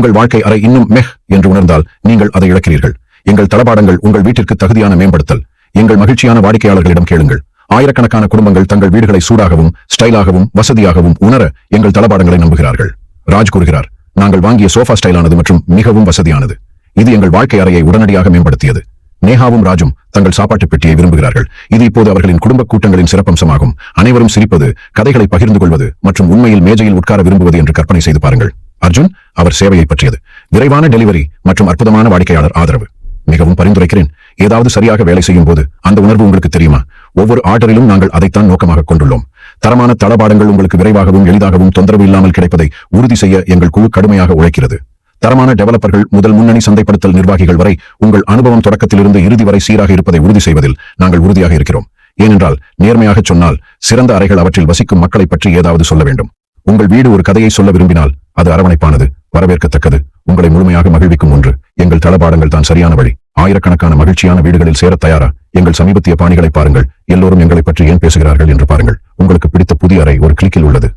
உங்கள் வாழ்க்கை அறை இன்னும் மெஹ் என்று உணர்ந்தால் நீங்கள் அதை இழக்கிறீர்கள். எங்கள் தளபாடங்கள் உங்கள் வீட்டிற்கு தகுதியான மேம்படுத்தல். எங்கள் மகிழ்ச்சியான வாடிக்கையாளர்களிடம் கேளுங்கள். ஆயிரக்கணக்கான குடும்பங்கள் தங்கள் வீடுகளை சூடாகவும் ஸ்டைலாகவும் வசதியாகவும் உணர எங்கள் தளபாடங்களை நம்புகிறார்கள். ராஜ் கூறுகிறார் நாங்கள் வாங்கிய சோஃபா ஸ்டைலானது மற்றும் மிகவும் வசதியானது. இது எங்கள் வாழ்க்கை அறையை உடனடியாக மேம்படுத்தியது. நேஹாவும் ராஜும் தங்கள் சாப்பாட்டு பெட்டியை விரும்புகிறார்கள். இது இப்போது அவர்களின் குடும்ப கூட்டங்களின் சிறப்பம்சமாகும். அனைவரும் சிரிப்பது கதைகளை பகிர்ந்து கொள்வது மற்றும் உண்மையில் மேஜையில் உட்கார விரும்புவது என்று கற்பனை செய்து பாருங்கள். அர்ஜுன் அவர் சேவையை பற்றியது. விரைவான டெலிவரி மற்றும் அற்புதமான வாடிக்கையாளர் ஆதரவு. மிகவும் பரிந்துரைக்கிறேன். ஏதாவது சரியாக வேலை செய்யும் போது அந்த உணர்வு உங்களுக்கு தெரியுமா? ஒவ்வொரு ஆர்டரிலும் நாங்கள் அதைத்தான் நோக்கமாக கொண்டுள்ளோம். தரமான தளபாடங்கள் உங்களுக்கு விரைவாகவும் எளிதாகவும் தொந்தரவு இல்லாமல் கிடைப்பதை உறுதி செய்ய எங்கள் குழு கடுமையாக உழைக்கிறது. தரமான டெவலப்பர்கள் முதல் முன்னணி சந்தைப்படுத்தல் நிர்வாகிகள் வரை உங்கள் அனுபவம் தொடக்கத்திலிருந்து இறுதி வரை சீராக இருப்பதை உறுதி செய்வதில் நாங்கள் உறுதியாக இருக்கிறோம். ஏனென்றால் நேர்மையாக சொன்னால் சிறந்த அறைகள் அவற்றில் வசிக்கும் மக்களை பற்றி ஏதாவது சொல்ல வேண்டும். உங்கள் வீடு ஒரு கதையை சொல்ல விரும்பினால் அது அரவணைப்பானது வரவேற்கத்தக்கது. உங்களை முழுமையாக மகிழ்விக்கும் ஒன்று. எங்கள் தளபாடங்கள் தான் சரியான வழி. ஆயிரக்கணக்கான மகிழ்ச்சியான வீடுகளில் சேர தயாரா? எங்கள் சமீபத்திய பாணிகளை பாருங்கள். எல்லோரும் எங்களை பற்றி ஏன் பேசுகிறார்கள் என்று பாருங்கள். உங்களுக்கு பிடித்த புதிய அறை ஒரு கிளிக்கில் உள்ளது.